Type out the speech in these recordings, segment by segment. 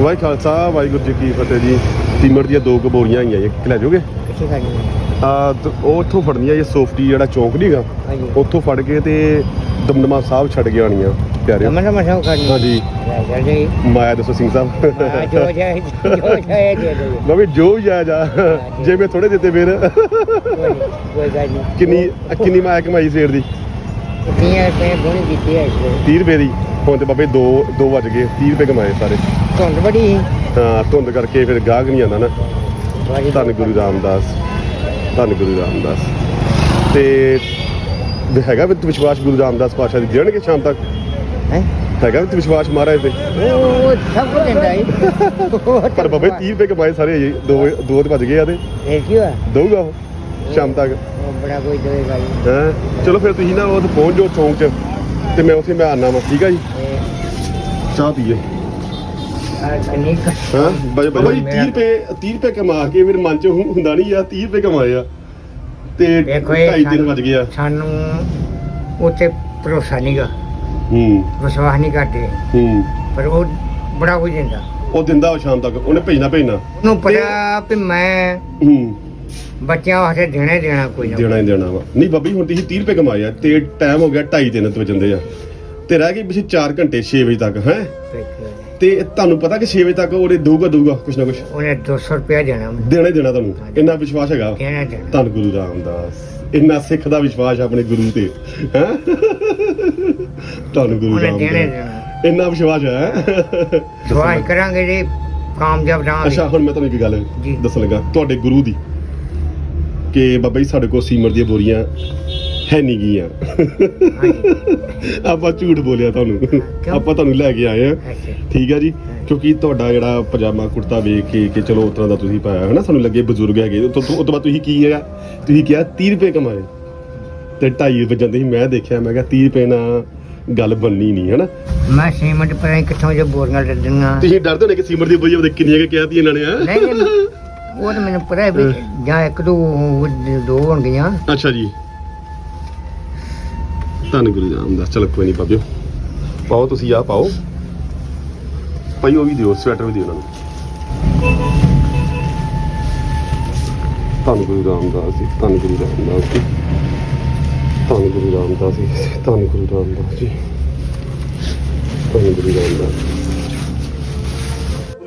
ਵਾਹਿ ਖਾਲਸਾ ਵਾਹਿਗੁਰੂ ਜੀ ਕੀ ਫਤਿਹ ਜੀ। ਸੀਮਟ ਦੀਆਂ ਦੋ ਕੁ ਬੋਰੀਆਂ ਆਈਆਂ ਇੱਕ ਲੈ ਜਾਓਗੇ? ਕਿੱਥੇ ਆ ਤੇ ਉਹ ਉੱਥੋਂ ਫੜਨੀਆਂ ਇਹ ਸੋਫਟੀ ਜਿਹੜਾ ਚੌਂਕ ਨਹੀਂਗਾ ਹਾਂਜੀ। ਉੱਥੋਂ ਫੜ ਕੇ ਤੇ ਦਮਦਮਾ ਸਾਹਿਬ ਛੱਡ ਕੇ ਆਣੀਆਂ ਪਿਆਰਿਓ। ਦਮਨ ਦਮਨ ਸਭ ਕਰਨੀ ਹਾਂਜੀ। ਲੈ ਜੀ ਮਾਇਆ ਦੱਸੋ ਸਿੰਘ ਹਾਂ, ਸਾਹਿਬ ਜੋ ਜਾਏ ਜੋ ਜਾਏ ਦੇ ਦੇ। ਮੈਂ ਵੀ ਜੋ ਜਾਇਆ ਜਾ ਜੇ ਮੈਂ ਥੋੜੇ ਦਿੱਤੇ ਫਿਰ। ਕੋਈ ਕੋਈ ਗੱਲ ਨਹੀਂ ਕਿੰਨੀ ਕਿੰਨੀ ਮਾਇਆ ਕਮਾਈ ਸੇਰ ਦੀ? ਕਿੰਨੀਆਂ ਰੁਪਏ ਬੋਣੀ ਦਿੱਤੀ ਹੈ ਇਸ ਵੇਲੇ। 30 ਰੁਪਏ ਦੀ? ਹੁਣ ਤੇ ਬਾਬੇ 2 2 ਵੱਜ ਗਏ 30 ਰੁਪਏ ਕਮਾਏ ਸਾਰੇ। ਧੁੰਦ ਬੜੀ ਹਾਂ ਧੁੰਦ ਕਰਕੇ ਫਿਰ ਗਾਹਕ ਨਹੀਂ ਆਉਂਦਾ ਨਾ। ਧੰਨ ਗੁਰੂ ਰਾਮਦਾਸ ਧੰਨ ਗੁਰੂ ਰਾਮਦਾਸ। ਤੇ ਹੈਗਾ ਵੀ ਵਿਸ਼ਵਾਸ ਗੁਰੂ ਰਾਮਦਾਸ ਪਾਸ਼ਾ ਦੀ ਦੇਣਗੇ ਸ਼ਾਮ ਤੱਕ? ਹੈ? ਹੈਗਾ ਵੀ ਵਿਸ਼ਵਾਸ ਮਹਾਰਾਜ ਤੇ ਉਹ ਸਭ ਕੁਝ ਦਿੰਦਾ ਹੈ ਪਰ ਬਾਬੇ 30 ਰੁਪਏ ਕਮਾਏ ਸਾਰੇ ਜੀ ਦੋ ਦੋ ਤੇ ਵੱਜ ਗਏ ਆ ਤੇ। ਇਹ ਕੀ ਹੋਇਆ? ਦਊਗਾ ਉਹ ਸ਼ਾਮ ਤੱਕ। ਬੜਾ ਕੋਈ ਦੇਵੇਗਾ ਜੀ। ਹੈ? ਚਲੋ ਫਿਰ ਤੁਸੀਂ ਨਾ ਉਹ ਪਹੁੰਚ ਜਾਓ ਚੌਂਕ 'ਚ। ਤੇ ਮੈਂ ਉੱਥੇ ਮੈਂ ਆਨਾ ਵਾ ਠੀਕ ਆ ਜੀ? ਚਾਹ ਪੀਏ। ਆ ਹਾਂ ਬਾਬਾ ਜੀ 30 ਰੁਪਏ 30 ਰੁਪਏ ਕਮਾ ਕੇ ਮੇਰੇ ਮਨ 'ਚ ਹੁੰ- ਹੁੰਦਾ ਨਹੀਂ ਯਾਰ 30 ਰੁਪਏ ਕਮਾਏ ਆ। ਤੇ ਦੇਖੋ ਇਹ 2.5 ਦਿਨ ਵੱਜ ਗਏ ਆ। ਸਾਨੂੰ ਉੱਥੇ ਭਰੋਸਾ ਨਹੀਂਗਾ ਹੂੰ। ਵਿਸ਼ਵਾਸ ਨਹੀਂ ਕਰਦੇ। ਹੂੰ। ਪਰ ਉਹ ਬੜਾ ਕੁਝ ਦਿੰਦਾ। ਉਹ ਦਿੰਦਾ ਉਹ ਸ਼ਾਮ ਤੱਕ ਉਹਨੇ ਭੇਜਣਾ ਭੇਜਣਾ। ਉਹਨੂੰ ਪਤਾ ਵੀ ਮੈਂ ਹੂੰ। ਬੱਚਿਆਂ ਵਾਸਤੇ ਦੇਣਾ ਹੀ ਦੇਣਾ ਕੋਈ ਨਾ ਦੇਣਾ ਹੀ ਦੇਣਾ ਵਾ। ਨਹੀਂ ਬੱਬੀ ਹੁਣ ਤੁਸੀਂ 30 ਰੁਪਏ ਕਮਾਏ ਆ ਤੇ ਟਾਈਮ ਹੋ ਗਿਆ 2:30 ਦਿਨ ਤੋਂ ਜਾਂਦੇ ਆ। ਤੇ ਰਹਿ ਗਏ ਪਿਛੇ 4 ਘੰਟੇ 6 ਵਜੇ ਤੱਕ ਹੈ। ਤੇ ਤੁਹਾਨੂੰ ਪਤਾ ਕਿ 6 ਵਜੇ ਤੱਕ ਉਹਨੇ ਦਊਗਾ ਦਊਗਾ ਕੁਛ ਨਾ ਕੁਛ? ਉਹਨੇ 200 ਰੁਪਇਆ ਦੇਣਾ ਮੈਨੂੰ। ਦੇਣਾ ਹੀ ਦੇਣਾ ਤੁਹਾਨੂੰ। ਇੰਨਾ ਵਿਸ਼ਵਾਸ ਹੈਗਾ? ਦੇਣਾ ਦੇਣਾ। ਧੰਨ ਗੁਰੂ ਰਾਮਦਾਸ। ਇੰਨਾ ਸਿੱਖ ਦਾ ਵਿਸ਼ਵਾਸ ਆਪਣੇ ਗੁਰੂ ਤੇ ਹੈ? ਧੰਨ ਗੁਰੂ ਉਹਨੇ ਦੇਣਾ ਹੀ ਰਾਮਦਾਸ। ਦੇਣਾ। ਇੰਨਾ ਵਿਸ਼ਵਾਸ ਹੈ? ਸਵਾਲ ਕਰਾਂਗੇ ਜੀ ਕਾਮਯਾਬ ਰਹਾਂਗੇ। ਅੱਛਾ ਹੁਣ ਮੈਂ ਤੁਹਾਨੂੰ ਇੱਕ ਗੱਲ ਜੀ। ਦੱਸਣ ਲੱਗਾ। ਤੁਹਾਡੇ ਗੁਰੂ ਦੀ ਕਿ ਬਾਬਾ ਜੀ ਸਾਡੇ ਕੋਲ ਸੀਮਰ ਦੀਆਂ ਬੋਰੀਆਂ ਹੈ ਨਹੀਂ ਗੀਆਂ। ਆਪਾਂ ਝੂਠ ਬੋਲਿਆ ਤੁਹਾਨੂੰ। ਆਪਾਂ ਤੁਹਾਨੂੰ ਲੈ ਕੇ ਆਏ ਆ। ਠੀਕ ਹੈ ਜੀ? ਕਿਉਂਕਿ ਤੁਹਾਡਾ ਜਿਹੜਾ ਪਜਾਮਾ ਕੁੜਤਾ ਵੇਖ ਕੇ ਕਿ ਚਲੋ ਉਸ ਤਰ੍ਹਾਂ ਦਾ ਤੁਸੀਂ ਪਾਇਆ ਹੈ ਨਾ ਸਾਨੂੰ ਲੱਗੇ ਬਜ਼ੁਰਗ ਹੈਗੇ। ਉਹ ਤੋਂ ਉਹ ਤੋਂ ਬਾਅਦ ਤੁਸੀਂ ਕੀ ਹੈਗਾ ਤੁਸੀਂ ਕਿਹਾ 30 ਰੁਪਏ ਕਮਾਏ। ਤੇ 2.5 ਵਜੇ ਹੀ ਮੈਂ ਦੇਖਿਆ ਮੈਂ ਕਿਹਾ 30 ਰੁਪਏ ਨਾਲ ਗੱਲ ਬੰਨੀ ਨਹੀਂ ਹੈ ਨਾ ਮੈਂ ਸੀਮੈਂਟ ਨਹੀਂ ਕਿੱਥੋਂ ਜੋ ਬੋਰੀਆਂ ਲੱਦਣੀਆਂ ਤੁਸੀਂ ਡਰਦੇ ਹੋਣੇ ਕਿ ਸੀਮਰ ਦੀ ਬੋਰੀਆਂ ਉਹਦੇ ਕਿੰਨੀਆਂ ਕਿ ਕਹਿਤੀ ਇਹਨਾਂ ਨੇ ਹੈਂ? ਨਹੀਂ। ਉਹ ਤਾਂ ਮੈਨੂੰ ਪਤਾ ਹੈ ਵੀ ਜਾਂ ਇੱਕ ਦੋ ਦੋ ਹੋਣਗੀਆਂ। ਅੱਛਾ ਜੀ। ਧੰਨ ਗੁਰੂ ਰਾਮਦਾਸ। ਚਲੋ ਕੋਈ ਨਹੀਂ ਬਾਬਿਓ ਪਾਓ ਤੁਸੀਂ ਆ ਪਾਓ। ਭਾਈ, ਉਹ ਵੀ ਦਿਓ, ਸਵੈਟਰ ਵੀ ਦਿਓ ਉਹਨਾਂ ਨੂੰ। ਧੰਨ ਗੁਰੂ ਰਾਮਦਾਸ ਜੀ, ਧੰਨ ਗੁਰੂ ਰਾਮਦਾਸ ਜੀ। ਧੰਨ ਗੁਰੂ ਰਾਮਦਾਸ ਜੀ, ਧੰਨ ਗੁਰੂ ਰਾਮਦਾਸ ਜੀ। ਧੰਨ ਗੁਰੂ ਰਾਮਦਾਸ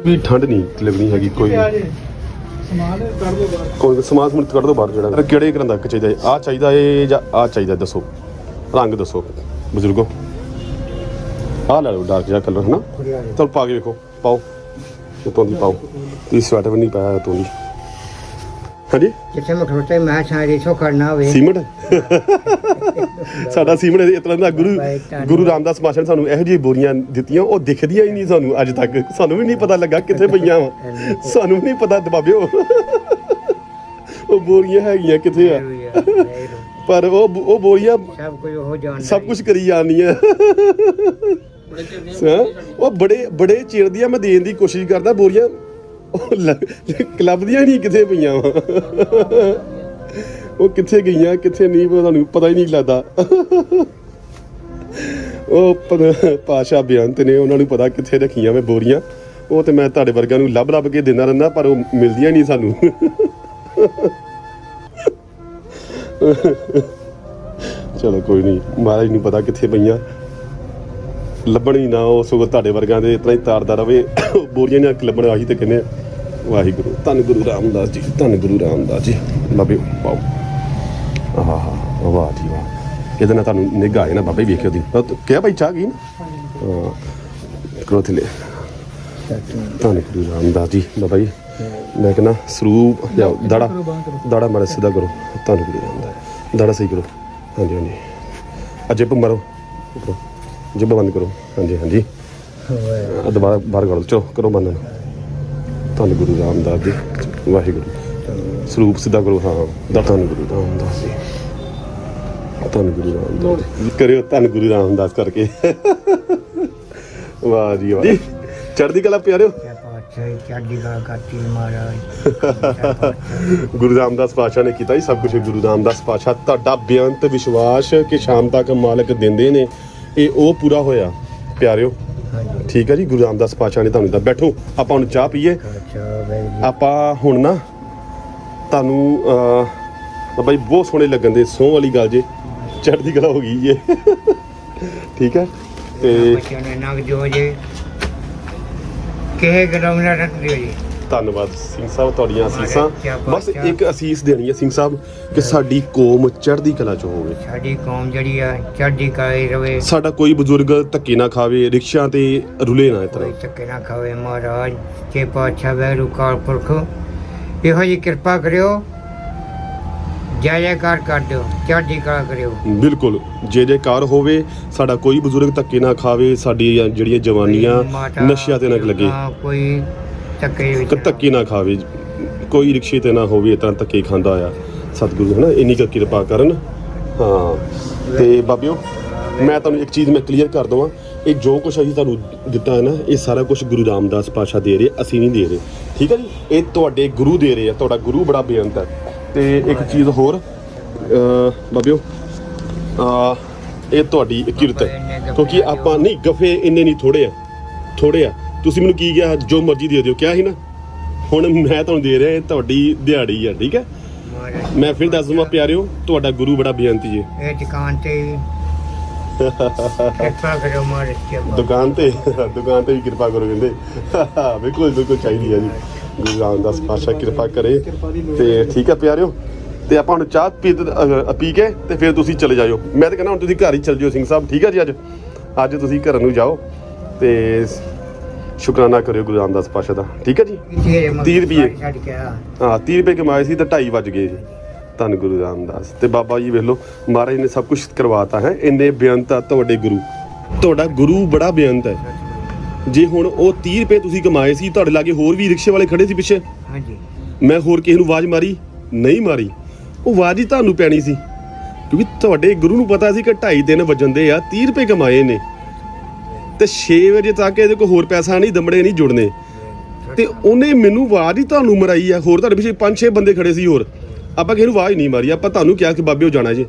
ਵੀ ਠੰਡ ਨਹੀਂ ਲੱਗਣੀ ਹੈਗੀ, ਕੋਈ ਕੋਈ ਸਮਾਨ ਸਮੂਨ ਕੱਢ ਦੋ ਬਾਹਰ ਜਿਹੜਾ। ਕਿਹੜੇ ਰੰਗ ਦਾ ਚਾਹੀਦਾ ਆ ਚਾਹੀਦਾ ਏ ਜਾਂ ਆ ਚਾਹੀਦਾ ਦੱਸੋ। ਰੰਗ ਦੱਸੋ। ਬਜ਼ੁਰਗੋ। ਆ ਲੈ ਲਓ ਡਾਰਕ ਜਿਹਾ ਕਲਰ ਹਨਾ? ਚਲ ਪਾ ਕੇ ਵੇਖੋ। ਪਾਓ। ਉਤੋਂ ਪਾਓ। ਤੀ ਸਵੈਟਰ ਵੀ ਨਹੀਂ ਪਾਇਆ ਉਤੋਂ ਦੀ ਹਾਂਜੀ? ਜਿੱਥੇ ਮੈਂ ਖੜੋਤਾ ਸੀ, ਮੈਂ ਸਾਰੇ ਸੋ ਖੜਨਾ ਹੋਵੇ। ਸੀਮਟ ਸਾਡਾ ਸੀਮਟ ਇਸ ਤਰ੍ਹਾਂ ਦਾ ਗੁਰੂ ਗੁਰੂ ਰਾਮਦਾਸ ਮਾਸ਼ਾ ਨੇ ਸਾਨੂੰ ਇਹੋ ਜਿਹੀ ਬੋਰੀਆਂ ਦਿੱਤੀਆਂ ਉਹ ਦਿਖਦੀਆਂ ਹੀ ਨਹੀਂ ਸਾਨੂੰ ਅੱਜ ਤੱਕ। ਸਾਨੂੰ ਵੀ ਨਹੀਂ ਪਤਾ ਲੱਗਾ ਕਿੱਥੇ ਪਈਆਂ ਵਾ। ਸਾਨੂੰ ਵੀ ਨਹੀਂ ਪਤਾ ਦਬਾਬਿਓ ਉਹ ਬੋਰੀਆਂ ਹੈਗੀਆਂ ਕਿੱਥੇ ਆ? ਪਰ ਉਹ ਉਹ ਬੋਰੀਆਂ ਸਭ ਕੁਝ ਉਹ ਜਾਣਦਾ ਸਭ ਕੁਝ ਕਰੀ ਜਾਂਦੀਆਂ। ਹੈਂ? ਉਹ ਬੜੇ ਬੜੇ ਚਿਰ ਦੀਆਂ ਮੈਂ ਦੇਣ ਦੀ ਕੋਸ਼ਿਸ਼ ਕਰਦਾ ਬੋਰੀਆਂ। ਉਹ ਕਲੱਬ ਨਹੀਂ ਕਿੱਥੇ ਪਈਆਂ ਵਾ। ਉਹ ਕਿੱਥੇ ਗਈਆਂ, ਕਿੱਥੇ ਨਹੀਂ ਤੁਹਾਨੂੰ ਪਤਾ ਹੀ ਨਹੀਂ ਲੱਗਦਾ। ਉਹ ਪ- ਪਾਸ਼ਾ ਬੇਅੰਤ ਨੇ, ਉਹਨਾਂ ਨੂੰ ਪਤਾ ਕਿੱਥੇ ਰੱਖੀਆਂ ਮੈਂ ਬੋਰੀਆਂ। ਉਹ ਤੇ ਮੈਂ ਤੁਹਾਡੇ ਵਰਗਿਆਂ ਨੂੰ ਲੱਭ ਲੱਭ ਕੇ ਦਿੰਦਾ ਰਹਿੰਦਾ, ਪਰ ਉਹ ਮਿਲਦੀਆਂ ਨਹੀਂ ਸਾਨੂੰ। ਚਲੋ ਕੋਈ ਨਹੀਂ, ਮਹਾਰਾਜ ਨੂੰ ਪਤਾ ਕਿੱਥੇ ਪਈਆਂ। ਲੱਭਣੀ ਨਾ, ਉਹ ਸਗੋਂ ਤੁਹਾਡੇ ਵਰਗਾਂ ਦੇ ਇਤਨਾ ਹੀ ਤਾਰਦਾ ਰਵੇ ਬੋਰੀਆਂ ਨਾਲ ਲੱਭਣ ਆਹੀ ਤੇ ਕਹਿੰਦੇ ਆ। ਵਾਹਿਗੁਰੂ, ਧੰਨ ਗੁਰੂ ਰਾਮਦਾਸ ਜੀ, ਧੰਨ ਗੁਰੂ ਰਾਮਦਾਸ ਜੀ। ਬਾਬੇ ਪਾਓ ਆਹ ਵਾਹ ਜੀ, ਵਾਹ। ਇਹਦੇ ਨਾਲ ਤੁਹਾਨੂੰ ਨਿਗਾਹ ਹੈ ਨਾ ਬਾਬੇ, ਵੇਖਿਓ ਦੀ ਕਿਹਾ ਭਾਈ, ਚਾਹ ਗਈ ਨਾ? ਕਰੋ ਥਲੇ। ਧੰਨ ਗੁਰੂ ਰਾਮਦਾਸ ਜੀ, ਬਾਬਾ ਜੀ। ਮੈਂ ਕਹਿੰਦਾ, ਸਰੂਪ ਜਾਓ ਦਾੜਾ। ਦਾੜਾ ਮਾਰੇ ਸਿੱਧਾ ਕਰੋ। ਧੰਨ ਗੁਰੂ ਰਾਮਦਾਸ ਦਾੜਾ ਸਹੀ ਕਰੋ। ਹਾਂਜੀ ਹਾਂਜੀ। ਅਜੇ ਮਾਰੋ। ਕਰੋ ਜਿੱਬ ਬੰਦ ਕਰੋ। ਹਾਂਜੀ ਹਾਂਜੀ। ਦੁਬਾਰਾ ਬਾਹਰ ਕਰੋ ਚਲੋ, ਕਰੋ ਬੰਦ। ਧੰਨ ਗੁਰੂ ਰਾਮਦਾਸ ਜੀ ਵਾਹਿਗੁਰੂ। ਸਰੂਪ ਸਿੱਧਾ ਕਰੋ ਹਾਂ ਦਾ ਧੰਨ ਗੁਰੂ ਰਾਮਦਾਸ ਜੀ। ਧੰਨ ਗੁਰੂ ਰਾਮਦਾਸ। ਕਰਿਓ ਧੰਨ ਗੁਰੂ ਰਾਮਦਾਸ ਕਰਕੇ। ਵਾਹ ਜੀ ਵਾਹ। ਚੜ੍ਹਦੀ ਕਲਾ ਪਿਆਰਿਓ। ਕਿਆ ਬਾਤ ਹੈ ਚੜ੍ਹਦੀ ਕਲਾ ਕਰਤੀ ਮਹਾਰਾਜ। ਗੁਰੂ ਰਾਮਦਾਸ ਪਾਤਸ਼ਾਹ ਨੇ ਕੀਤਾ ਹੀ ਸਭ ਕੁਝ ਗੁਰੂ ਰਾਮਦਾਸ ਪਾਤਸ਼ਾਹ ਤੁਹਾਡਾ ਬੇਅੰਤ ਵਿਸ਼ਵਾਸ ਕਿ ਸ਼ਾਮ ਤੱਕ ਮਾਲਕ ਦਿੰਦੇ ਨੇ ਇਹ ਉਹ ਪੂਰਾ ਹੋਇਆ। ਪਿਆਰਿਓ ਠੀਕ ਹੈ ਜੀ ਗੁਰੂ ਰਾਮਦਾਸ ਪਾਤਸ਼ਾਹ ਨੇ ਤੁਹਾਨੂੰ ਦਿੱਤਾ। ਬੈਠੋ ਆਪਾਂ ਹੁਣ ਚਾਹ ਪੀਏ। ਅੱਛਾ ਆਪਾਂ ਹੁਣ ਨਾ ਤੁਹਾਨੂੰ ਅਹ, ਬਾਬਾ ਜੀ ਬਹੁਤ ਸੋਹਣੇ ਲੱਗਣ ਦੇ ਸੋਹ ਵਾਲੀ ਗੱਲ ਜੇ ਚੜ੍ਹਦੀ ਕਲਾ ਹੋ ਗਈ ਜੇ। ਠੀਕ ਹੈ ਤੇ ਬੱਚਿਆਂ ਨੇ ਨਗ ਜੋ ਜੇ। ਕਿਹੇ ਗਰਮ ਨਾ ਰੱਖ ਦਿਓ ਜੀ। ਧੰਨਵਾਦ ਸਿੰਘ ਸਾਹਿਬ ਤੁਹਾਡੀਆਂ ਅਸੀਸਾਂ। ਬਸ ਹੈ। ਇੱਕ ਅਸੀਸ ਦੇਣੀ ਹੈ ਸਿੰਘ ਸਾਹਿਬ ਕਿ ਸਾਡੀ ਕੌਮ ਚੜ੍ਹਦੀ ਕਲਾ ਚ ਹੋਵੇ। ਸਾਡੀ ਕੌਮ ਜਿਹੜੀ ਆ ਚੜ੍ਹਦੀ ਕਲਾ ਰਵੇ। ਸਾਡਾ ਕੋਈ ਬਜ਼ੁਰਗ ਧੱਕੇ ਨਾ ਖਾਵੇ ਰਿਕਸ਼ਿਆਂ ਤੇ ਰੁਲੇ ਨਾ ਕੋਈ ਧੱਕੇ ਨਾ ਖਾਵੇ ਮਹਾਰਾਜ ਕੇ ਪਾਤਸ਼ਾਹ ਵੈਰੂ ਕਾਲ ਪੁਰਖ ਇਹੋ ਜੀ ਕਿਰਪਾ ਕਰਿਓ ਜੈ ਜੈਕਾਰ ਕਰ ਦਿਓ ਚੜ੍ਹਦੀ ਕਲਾ ਕਰਿਓ। ਬਿਲਕੁਲ ਜੇ ਜੇ ਕਾਰ ਹੋਵੇ ਸਾਡਾ ਕੋਈ ਬਜ਼ੁਰਗ ਧੱਕੇ ਨਾ ਖਾਵੇ ਸਾਡੀ ਜਿਹੜੀਆਂ ਜਵਾਨੀਆਂ ਨਸ਼ਿਆਂ ਤੇ ਨਾ ਲੱਗੇ। ਹਾਂ, ਕੋਈ ਧੱਕੇ ਵਿੱਚ। ਕਿ ਧੱਕੇ ਨਾ ਖਾਵੇ। ਕੋਈ ਰਿਕਸ਼ੇ ਤੇ ਨਾ ਹੋਵੇ ਤਾਂ ਧੱਕੇ ਖਾਂਦਾ ਆ ਸਤਿਗੁਰੂ ਹਨਾ? ਇੰਨੀ ਕੁ ਕਿਰਪਾ ਕਰਨ। ਹਾਂ। ਤੇ ਬਾਬਿਓ ਮੈਂ ਤੁਹਾਨੂੰ ਇੱਕ ਚੀਜ਼ ਮੈਂ ਕਲੀਅਰ ਕਰ ਦਵਾਂ। ਇਹ ਜੋ ਕੁਝ ਅਸੀਂ ਤੁਹਾਨੂੰ ਦਿੱਤਾ ਹੈ ਨਾ ਇਹ ਸਾਰਾ ਕੁਝ ਗੁਰੂ ਰਾਮਦਾਸ ਪਾਸ਼ਾ ਦੇ ਰਹੇ ਅਸੀਂ ਨਹੀਂ ਦੇ ਰਹੇ। ਠੀਕ ਹੈ ਜੀ? ਇਹ ਤੁਹਾਡੇ ਗੁਰੂ ਦੇ ਰਹੇ ਆ। ਤੁਹਾਡਾ ਗੁਰੂ ਬੜਾ ਬੇਅੰਤ ਹੈ ਤੇ ਇੱਕ ਚੀਜ਼ ਹੋਰ ਬਾਬਿਓ ਆ ਇਹ ਤੁਹਾਡੀ ਕਿਰਤ ਹੈ। ਕਿਉਂਕਿ ਆਪਾਂ ਨਹੀਂ ਗਫੇ ਇੰਨੇ ਨਹੀਂ ਥੋੜੇ ਆ। ਥੋੜੇ ਆ। ਤੁਸੀਂ ਮੈਨੂੰ ਕੀ ਕਿਹਾ? ਜੋ ਮਰਜ਼ੀ ਦੇ ਦਿਓ। ਕਿਹਾ ਸੀ ਨਾ? ਹੁਣ ਮੈਂ ਤੁਹਾਨੂੰ ਦੇ ਰਿਹਾ ਇਹ ਤੁਹਾਡੀ ਦਿਹਾੜੀ ਆ ਠੀਕ ਹੈ? ਮਹਾਰਾਜ ਮੈਂ ਫਿਰ ਦੱਸ ਦਵਾਂ ਪਿਆਰਿਓ ਤੁਹਾਡਾ ਗੁਰੂ ਬੜਾ ਬੇਅੰਤ ਜੀ। ਇਹ ਦੁਕਾਨ ਤੇ ਕਿਰਪਾ ਕਰਿਓ ਮਹਾਰਾਜ ਕੀ ਬਾਤ ਦੁਕਾਨ ਤੇ? ਦੁਕਾਨ ਤੇ ਵੀ ਕਿਰਪਾ ਕਰੋ ਕਹਿੰਦੇ। ਬਿਲਕੁਲ ਬਿਲਕੁਲ ਚਾਹੀਦੀ ਹੈ ਜੀ। ਗੁਰੂ ਰਾਮਦਾਸ ਪਾਤਸ਼ਾਹ ਕਿਰਪਾ ਕਰੇ। ਤੇ ਠੀਕ ਹੈ ਪਿਆਰਿਓ। ਤੇ ਆਪਾਂ ਹੁਣ ਚਾਹ ਪੀ ਅਹ ਪੀ ਕੇ ਤੇ ਫਿਰ ਤੁਸੀਂ ਚਲੇ ਜਾਇਓ। ਮੈਂ ਤਾਂ ਕਹਿੰਦਾ ਹੁਣ ਤੁਸੀਂ ਘਰ ਹੀ ਚਲ ਜਿਓ ਸਿੰਘ ਸਾਹਿਬ। ਠੀਕ ਹੈ ਜੀ ਅੱਜ। ਅੱਜ ਤੁਸੀਂ ਘਰ ਨੂੰ ਜਾਓ। ਤੇ ਸ਼ੁਕਰਾਨਾ ਕਰਿਓ ਗੁਰੂ ਰਾਮਦਾਸ ਪਾਤਸ਼ਾਹ ਦਾ। ਠੀਕ ਹੈ ਜੀ। ਛੱਡ ਕੇ ਆ। ਹਾਂ 30 ਰੁਪਏ ਕਮਾਏ ਸੀ ਤਾਂ 2.5 ਵੱਜ ਗਏ ਜੀ। ਧੰਨ ਗੁਰੂ ਰਾਮਦਾਸ। ਤੇ ਬਾਬਾ ਜੀ ਵੇਖ ਲਓ ਮਹਾਰਾਜ ਨੇ ਸਭ ਕੁਝ ਕਰਵਾਤਾ ਹੈ। ਇੰਨੇ ਬੇਅੰਤ ਆ ਤੁਹਾਡੇ ਗੁਰੂ। ਤੁਹਾਡਾ ਗੁਰੂ ਬੜਾ ਬੇਅੰਤ ਹੈ। ਜੇ ਹੁਣ ਉਹ 30 ਰੁਪਏ ਤੁਸੀਂ ਕਮਾਏ ਸੀ ਤੁਹਾਡੇ ਲਾਗੇ ਹੋਰ ਵੀ ਰਿਕਸ਼ੇ ਵਾਲੇ ਖੜੇ ਸੀ ਪਿੱਛੇ? ਹਾਂਜੀ। ਮੈਂ ਹੋਰ ਕਿਸੇ ਨੂੰ ਆਵਾਜ਼ ਮਾਰੀ? ਨਹੀਂ ਮਾਰੀ। ਉਹ ਆਵਾਜ਼ ਹੀ ਤੁਹਾਨੂੰ ਪੈਣੀ ਸੀ। ਕਿਉਂਕਿ ਤੁਹਾਡੇ ਗੁਰੂ ਨੂੰ ਪਤਾ ਸੀ ਕਿ 2.5 ਦਿਨ ਵੱਜਣ ਦੇ ਆ 30 ਰੁਪਏ ਕਮਾਏ ਨੇ। ਤੇ 6 ਵਜੇ ਤੱਕ ਇਹਦੇ ਕੋਲ ਹੋਰ ਪੈਸਾ ਨਹੀਂ, ਦਮੜੇ ਨਹੀਂ ਜੁੜਨੇ। ਤੇ ਉਹਨੇ ਮੈਨੂੰ ਆਵਾਜ਼ ਹੀ ਤੁਹਾਨੂੰ ਮਰਾਈ ਆ, ਹੋਰ ਤੁਹਾਡੇ ਪਿੱਛੇ 5-6 ਬੰਦੇ ਖੜੇ ਸੀ ਹੋਰ। ਆਪਾਂ ਕਿਸੇ ਨੂੰ ਆਵਾਜ਼ ਨਹੀਂ ਮਾਰੀ, ਆਪਾਂ ਤੁਹਾਨੂੰ ਕਿਹਾ ਕਿ ਬਾਬੇ ਉਹ ਜਾਣਾ ਜੀ।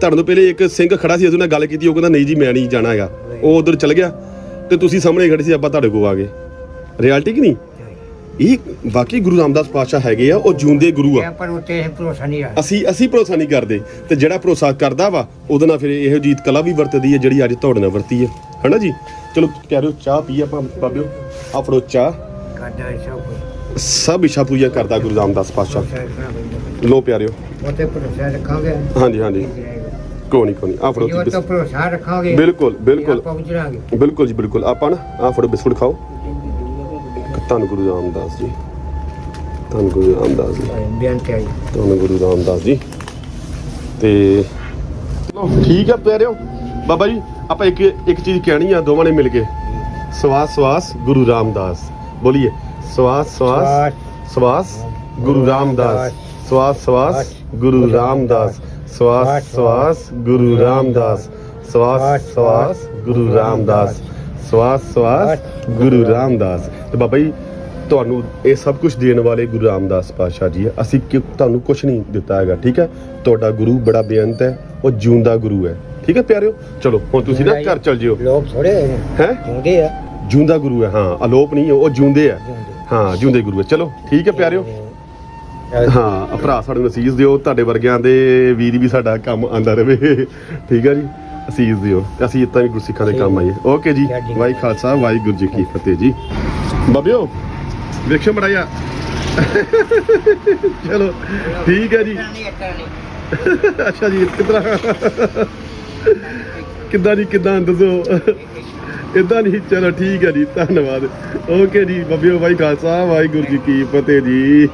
ਤੁਹਾਡੇ ਤੋਂ ਪਹਿਲੇ ਇੱਕ ਸਿੰਘ ਖੜਾ ਸੀ ਉਹਦੇ ਨਾਲ ਗੱਲ ਕੀਤੀ, ਉਹ ਕਹਿੰਦਾ, ਨਹੀਂ ਜੀ, ਮੈਂ ਨਹੀਂ ਜਾਣਾ ਹੈਗਾ। ਉਹ ਉਧਰ ਚਲ ਗਿਆ ਤੇ ਤੁਸੀਂ ਸਾਹਮਣੇ ਖੜੇ ਸੀ, ਆਪਾਂ ਤੁਹਾਡੇ ਕੋਲ ਆ ਗਏ। ਰਿਐਲਿਟੀ ਕਿ ਨਹੀਂ? ਇਹ ਵਾਕਈ ਗੁਰੂ ਰਾਮਦਾਸ ਪਾਤਸ਼ਾਹ ਹੈਗੇ ਆ ਉਹ ਜਿਉਂਦੇ ਗੁਰੂ ਆ। ਪਰ ਉੱਤੇ ਇਹ ਭਰੋਸਾ ਨਹੀਂ ਰੱਖ ਅਸੀਂ ਅਸੀਂ ਭਰੋਸਾ ਨਹੀਂ ਕਰਦੇ। ਤੇ ਜਿਹੜਾ ਭਰੋਸਾ ਕਰਦਾ ਵਾ ਉਹਦੇ ਨਾਲ ਫਿਰ ਇਹੋ ਜੀਤ ਕਲਾ ਵੀ ਵਰਤਦੀ ਹੈ ਜਿਹੜੀ ਅੱਜ ਤੁਹਾਡੇ ਨਾਲ ਵਰਤੀ ਹੈ। ਹਨਾ ਜੀ? ਚਲੋ ਪਿਆਰਿਓ ਚਾਹ ਪੀ ਆਪਾਂ ਬਾਬਿਓ। ਆ ਫੜੋ ਚਾਹ। ਕਰਦਾ ਸਭ ਕੁਝ ਸਭ ਇਸ਼ਾ ਪੂਰੀਆਂ ਕਰਦਾ ਗੁਰੂ ਰਾਮਦਾਸ ਪਾਤਸ਼ਾਹ। ਲੋ ਪਿਆਰਿਓ। ਉੱਤੇ ਭਰੋਸਾ ਰੱਖਾਂਗੇ। ਹਾਂਜੀ ਹਾਂਜੀ। ਕੋਈ ਨਹੀਂ ਕੋਈ ਨਹੀਂ। ਆ ਫੜੋ ਤੁਸੀਂ ਭਰੋਸਾ ਰੱਖਾਂਗੇ ਬਿਲਕੁਲ ਬਿਲਕੁਲ। ਬਿਲਕੁਲ ਜੀ ਬਿਲਕੁਲ। ਆਪਾਂ ਨਾ ਆ ਫੜੋ ਬਿਸਕੁਟ ਖਾਓ। ਧੰਨ ਗੁਰੂ ਰਾਮਦਾਸ ਜੀ। ਧੰਨ ਗੁਰੂ ਰਾਮਦਾਸ ਜੀ। ਬੇਨਤੀ ਜੀ। ਧੰਨ ਗੁਰੂ ਰਾਮਦਾਸ ਜੀ। ਤੇ ਚਲੋ ਠੀਕ ਹੈ ਪਿਆਰਿਓ। ਬਾਬਾ ਜੀ ਆਪਾਂ ਇੱਕ ਇੱਕ ਚੀਜ਼ ਕਹਿਣੀ ਆ ਦੋਵਾਂ ਨੇ ਮਿਲ ਕੇ। ਸਵਾਸ ਸਵਾਸ ਗੁਰੂ ਰਾਮਦਾਸ। ਬੋਲੀਏ। ਸਵਾਸ ਸਵਾਸ ਸਵਾਸ ਗੁਰੂ ਰਾਮਦਾਸ। ਸਵਾਸ ਸਵਾਸ ਗੁਰੂ ਰਾਮਦਾਸ। ਸਵਾਸ ਸਵਾਸ ਗੁਰੂ ਰਾਮਦਾਸ। ਸਵਾਸ ਸਵਾਸ ਗੁਰੂ ਰਾਮਦਾਸ। ਸਵਾਸ ਸਵਾਸ ਗੁਰੂ ਰਾਮਦਾਸ। ਤੇ ਬਾਬਾ ਜੀ ਤੁਹਾਨੂੰ ਇਹ ਸਭ ਕੁਝ ਦੇਣ ਵਾਲੇ ਗੁਰੂ ਰਾਮਦਾਸ ਪਾਤਸ਼ਾਹ ਜੀ ਅਸੀਂ ਕਿ ਤੁਹਾਨੂੰ ਕੁਝ ਨਹੀਂ ਦਿੱਤਾ ਹੈਗਾ ਠੀਕ ਹੈ? ਤੁਹਾਡਾ ਗੁਰੂ ਬੜਾ ਬੇਅੰਤ ਹੈ ਉਹ ਜਿਉਂਦਾ ਗੁਰੂ ਹੈ। ਠੀਕ ਹੈ ਪਿਆਰਿਓ? ਚਲੋ ਹੁਣ ਤੁਸੀਂ ਨਾ ਘਰ ਚਲ ਜਿਓ। ਲੋਕ ਥੋੜੇ ਹੈ? ਹੁੰਦੇ ਆ। ਜਿਉਂਦਾ ਗੁਰੂ ਹੈ ਹਾਂ। ਅਲੋਪ ਨਹੀਂ ਉਹ ਜਿਉਂਦੇ ਆ। ਹਾਂ ਜਿਉਂਦੇ ਗੁਰੂ ਹੈ। ਚਲੋ ਠੀਕ ਹੈ ਪਿਆਰਿਓ? ਹਾਂ ਭਰਾ ਸਾਡੇ ਨੂੰ ਅਸੀਸ ਦਿਓ। ਤੁਹਾਡੇ ਵਰਗਿਆਂ ਦੇ ਵੀਰ ਵੀ ਸਾਡਾ ਕੰਮ ਆਂਦਾ ਰਵੇ ਠੀਕ ਹੈ ਜੀ? ਅਸੀਸ ਦਿਓ। ਤੇ ਅਸੀਂ ਇਤਾਂ ਵੀ ਗੁਰਸਿੱਖਾਂ ਦੇ ਕੰਮ ਆਈਏ ਓਕੇ ਜੀ। ਵਾਹਿ ਖਾਲਸਾ ਵਾਹਿਗੁਰੂ ਜੀ ਕੀ ਫਤਿਹ ਜੀ। ਬਾਬਿਓ ਵੇਖੋ ਮੜਾਇਆ ਚਲੋ ਠੀਕ ਹੈ ਜੀ। ਅੱਛਾ ਜੀ ਕਿਦਾਂ? ਕਿੱਦਾਂ ਜੀ ਕਿੱਦਾਂ ਦੱਸੋ? ਇਦਾਂ ਨਹੀਂ ਚਲੋ ਠੀਕ ਹੈ ਜੀ ਧੰਨਵਾਦ। ਓਕੇ ਜੀ ਬਾਬਿਓ ਵਾਹਿ ਖਾਲਸਾ ਵਾਹਿਗੁਰੂ ਜੀ ਕੀ ਫਤਿਹ ਜੀ।